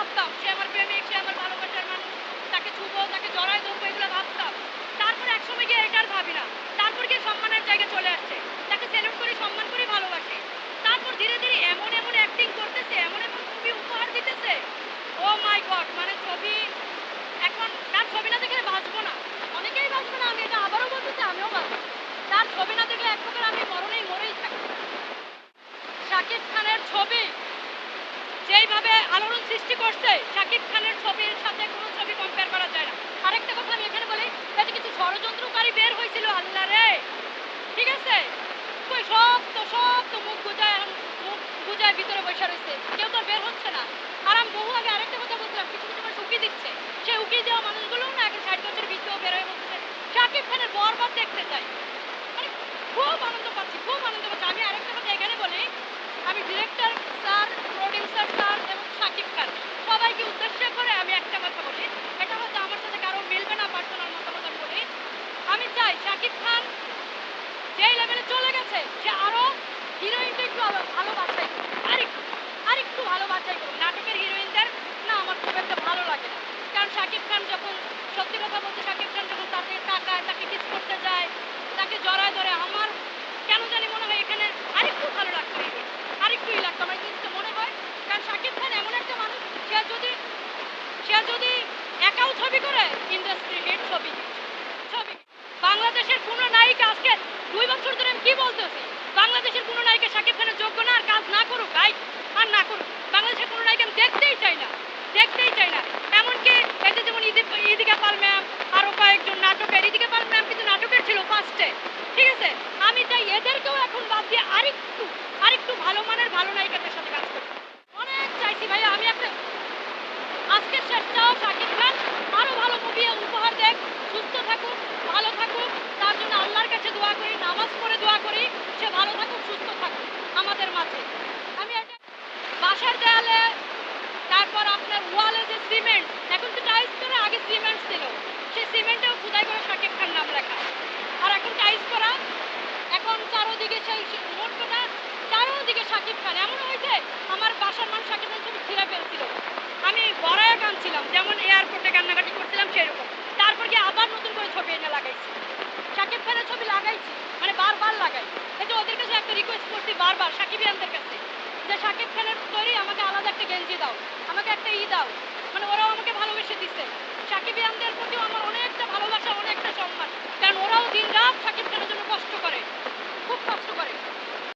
ভাবতাম সে আমার প্রেমিক সে আমার ভালোবাসার মানুষ। তাকে ছুবো, তাকে জড়ায় ধরবো, এগুলো ভাবতাম। তারপর একসময় গিয়ে এটা আর ভাবি না। তারপর গিয়ে সম্মানের জায়গায় চলে আসছে। তাকে সেলুন করি, সম্মান করি ভালোবাসি। তারপর ধীরে ধীরে এমন এমন অ্যাক্টিং করতেছে, এমন এমন ছবি উপহার দিতেছে। ও মাই গড মানে ছবি এখন তার ছবি না দেখলে বাঁচবো না। অনেকেই বাঁচবে না আমি এটা আবারও বলতে চাই আমিও বাঁচবো তার ছবি না দেখলে এক প্রকার আমি মরণেই মরেই থাকি শাকিব খানের ছবি যেইভাবে আলোড়ন সৃষ্টি করছে, শাকিব খানের ছবির সাথে কোনো ছবি কম্পেয়ার করা যায় না। আরেকটা কথা আমি এখানে বলি এই যে কিছু ষড়যন্ত্রকারী বের হয়েছিল, আল্লাহ রে! ঠিক আছে? কই, সব তো সব তো মুখ গুজায় মুখ গুজায় ভিতরে বসে রয়েছে। কেউ তো বের হচ্ছে না। আর আমি বহু আগে আরেকটা কথা বলছিলাম, কিছু কিছু মানুষ উকি দিচ্ছে। সে উকি দেওয়া মানুষগুলো না আগে ষাট বছর ভিতরেও বের হয়ে বলতেছে শাকিব খানের বরবাদ দেখতে চাই। মানে খুব আনন্দ পাচ্ছি, খুব আনন্দ পাচ্ছি। আমি আরেকটা কথা এখানে বলি আমি ডিরেক্টর স্যার প্রডিউসার স্যার এবং শাকিব খান সবাইকে উদ্দেশ্য করে আমি একটা কথা বলি এটা হয়তো আমার সাথে কারও মিলবে না পার্সোনাল মতামত আমি বলি আমি চাই শাকিব খান যেই লেভেলে চলে গেছে, সে আরও হিরোইনটা একটু ভালো ভালো বাছাই। আরেকটু আরেকটু ভালো বাছাই করুক নাটকের হিরোইনদের না আমার খুব একটা ভালো লাগে না কারণ শাকিব খান যখন সত্যি কথা বলতে শাকিব খান যখন তাকে তাকায় তাকে কিস করতে যায়, তাকে জড়ায় ধরে, আমার কেন জানি মনে হয় এখানে আরেকটু ভালো লাগতো। আরেকটুই লাগতো আমার জিনিসটা মনে হয় কারণ শাকিব খান এমন একটা মানুষ, সে যদি সে যদি একাও ছবি করে ইন্ডাস্ট্রি hit। ছবি hit। বাংলাদেশের কোনো নায়িকা আজকে দুই বছর ধরে আমি কি বলতেছি, বাংলাদেশের কোনো নায়িকা শাকিব খানের যোগ্য না, আর কাজ না করুক গাই আর না করুক, বাংলাদেশের কোনো নায়িকা আমি দেখতেই চাই না, দেখতেই চাই না। এমনকি যে যেমন ইদি ইদিকা পাল ম্যাম আরও কয়েকজন নাটকের ইদিকা পাল ম্যাম কিন্তু নাটকের ছিল ফার্স্টে ঠিক আছে? আমি চাই এদেরকেও এখন বাদ দিয়ে আরেকটু আরেকটু ভালো মানের, ভালো নায়িকাদের সাথে কাজ করতে। অনেক চাইছি ভাইয়া, আমি একটা, আজকের শেষ চাও শাকিব খান আরও ভালো মুভি উপহার দেখ সুস্থ থাকুক ভালো থাকুক তার জন্য আল্লাহর কাছে দোয়া করি নামাজ পড়ে দোয়া করি সে ভালো থাকুক সুস্থ থাকুক আমাদের মাঝে আমি এটা বাসার দেয়ালে তারপর আপনার ওয়ালে যে সিমেন্ট টাইলস করে আগে সিমেন্ট ছিল। সেই সিমেন্টেও খোদাই করে শাকিব খান নাম লেখা। আর এখন টাইলস করা এখন চারোদিকে সেই মোট কথা চারোদিকে শাকিব খান। এমন হয়েছে আমার বাসার মানুষ শাকিব খান ছবি ছিঁড়ে ফেলছিল। আমি বড়ায় কাঁদছিলাম, যেমন এয়ারপোর্টে কান্নাকাটি করছিলাম সেরকম। তারপর গিয়ে আবার নতুন করে ছবি এনে লাগাইছি। শাকিব খানের ছবি লাগাইছি মানে বারবার লাগাই। যে ওদের কাছে একটা রিকোয়েস্ট করছি বারবার সাকিবিয়ানদের কাছে, যে শাকিব খানের তৈরি আমাকে আলাদা একটা গেঞ্জি দাও, আমাকে একটা ই দাও। মানে ওরাও আমাকে ভালোবেসে দিছে। সাকিব সাকিবিয়ানদের প্রতিও আমার অনেকটা